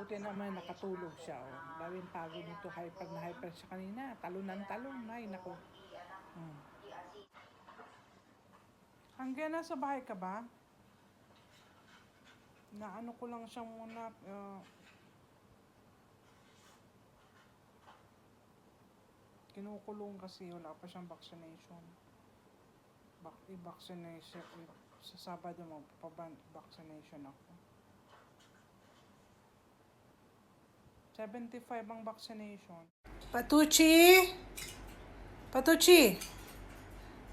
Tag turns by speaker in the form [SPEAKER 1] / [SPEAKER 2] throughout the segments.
[SPEAKER 1] Buti naman nakatulog siya. Oh. Dawin pagod nito. Hyper na hyper siya kanina. Talon ng talon. Ay, naku. Hmm. Hanggang nasa bahay ka ba? Naano ko lang siya muna. Uh, kinukulong kasi wala pa siyang vaccination. Bak i-vaccination. Sa Sabado magpa-vaccination ako. 75 ang vaccination. Patucci! Patucci!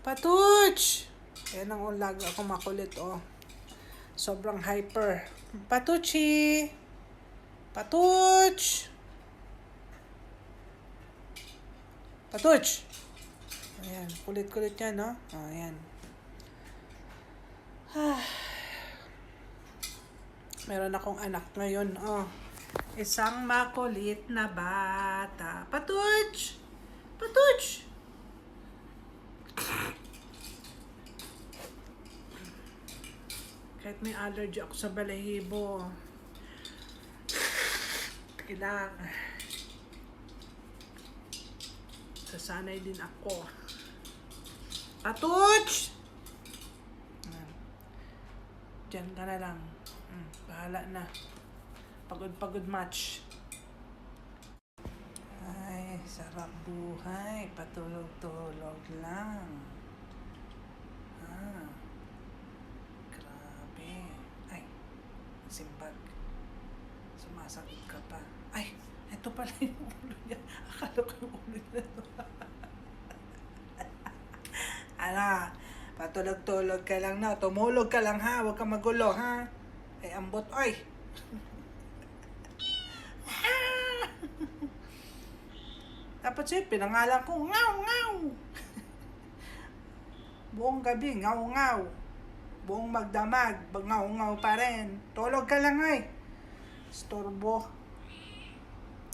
[SPEAKER 1] Patuch! Yan ang ulag ako makulit, oh. Sobrang hyper. Patucci! Patuch! Patuch! Ayan, kulit-kulit yan, no? Oh, ayan. Ah. Meron akong anak ngayon, oh. Isang makulit na bata. Patuch! Patuch! Kahit may allergy ako sa balahibo. Kailangan. Sasanay din ako. Ayan. Diyan ka na lang. Mm, bahala na. Pagod-pagod match. Ay, sarap buhay. Patulog-tulog lang. Ah. Grabe. Ay, simbag. Sumasakit ka pa. Ay, ito pala yung ulo niya. Akala ko yung ulo niya. Ala, patulog-tulog ka lang na. Tumulog ka lang ha. Huwag ka magulo ha. Ay, ambot. Ay! Dapat siya, pinangalan ko, ngaw, ngaw! Buong gabi, ngaw, ngaw. Buong magdamag, ngaw, ngaw pa rin. Tulog ka lang ay. Storbo.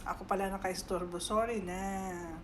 [SPEAKER 1] Ako pala naka-istorbo. Sorry na.